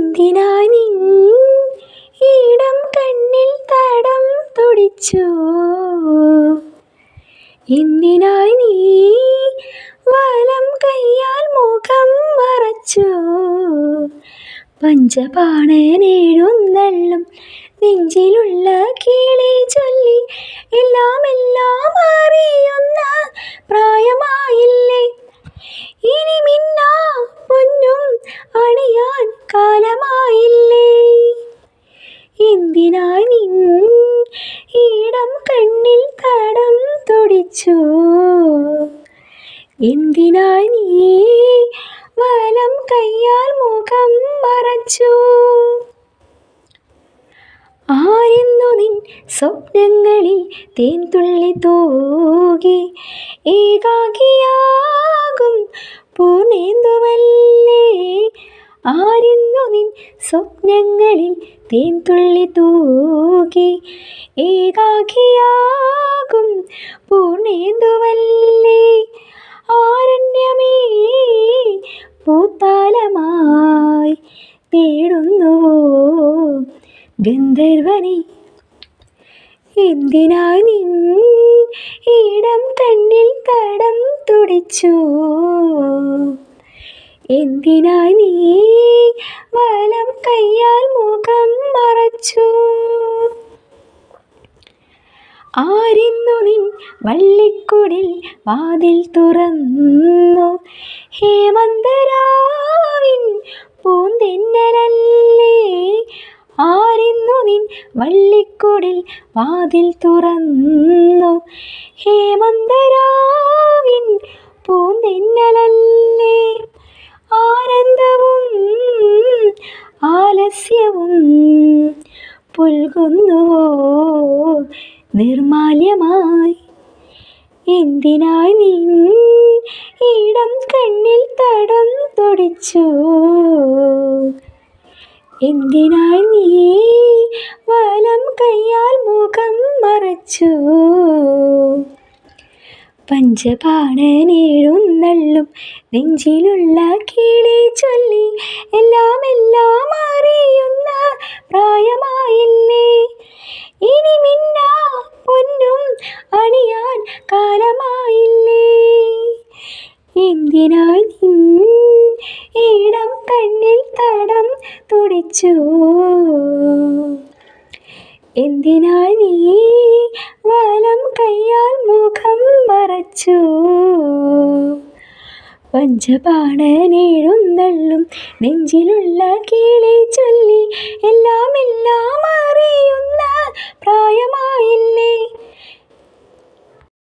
എന്തിനായി നിൻ ഇടം കണ്ണിൽ തടം തുടിച്ചു? എന്തിനായി നീ വലം കയ്യാൽ മുഖം മറച്ചു? പഞ്ചപാണനെഴുന്നള്ളും നെഞ്ചിലുള്ള കീളി ചൊല്ലി എല്ലാം എല്ലാം അറിയുന്ന പ്രായമായില്ലേ? ഇനി മിന്നാ പൊന്നും അണിയാൻ കാലമായില്ലേ? എന്തിനാ നിൻ ഇടം കണ്ണിൽ തടം തൊടിച്ചു? എന്തിനാ നീ വലം കയ്യാൽ മുഖം മറച്ചു? ആരെന്നു നിൻ സ്വപ്നങ്ങളിൽ തേൻ തുള്ളി തൂകി ഏകാകിയാകും പൂർണേന്ദുവല്ലേ ആരെന്നു നിൻ സ്വപ്നങ്ങളിൽ തേൻ തുള്ളി തൂകി? ഏകാഖിയാകും പൂർണേന്ദുവല്ലേ ആരണ്യമേ പൂത്താലമായി തേടുന്നുവോ ഗന്ധർവനെ? എന്തിനായി നിൻ ഇടം കണ്ണിൽ തടം തുടിച്ചു? എന്തിനായി നീ വലം കയ്യാൽ മുഖം മറച്ചു? ആരെന്നു നിൻ വള്ളിക്കുടിൽ വാതിൽ തുറന്നു. ഹേമന്തരാവിൻ പൂന്തെന്നലല്ലേ? ആരെന്നു നിൻ വള്ളിക്കുടിൽ വാതിൽ തുറന്നു. ഹേമന്തരാവിൻ പൂന്തെന്നലല്ലേ? പുൽകുന്നുവോ? നിർമാല്യമായി. എന്തിനായി നീ ഇടം കണ്ണിൽ തടം തുടിച്ചു? എന്തിനായി നീ വലം കയ്യാൽ മുഖം മറച്ചു? പഞ്ചപാണനേഴുന്നള്ളും നെഞ്ചിലുള്ള കിളി ചൊല്ലി എല്ലാം എല്ലാം അറിയുന്ന പ്രായമായില്ലേ? തുടിച്ചു. എന്തിനായി നീ വലം കയ്യാൽ മുഖം മറച്ചു? പഞ്ചപാണനെഴുന്നള്ളും നെഞ്ചിലുള്ള കീളെ ചൊല്ലി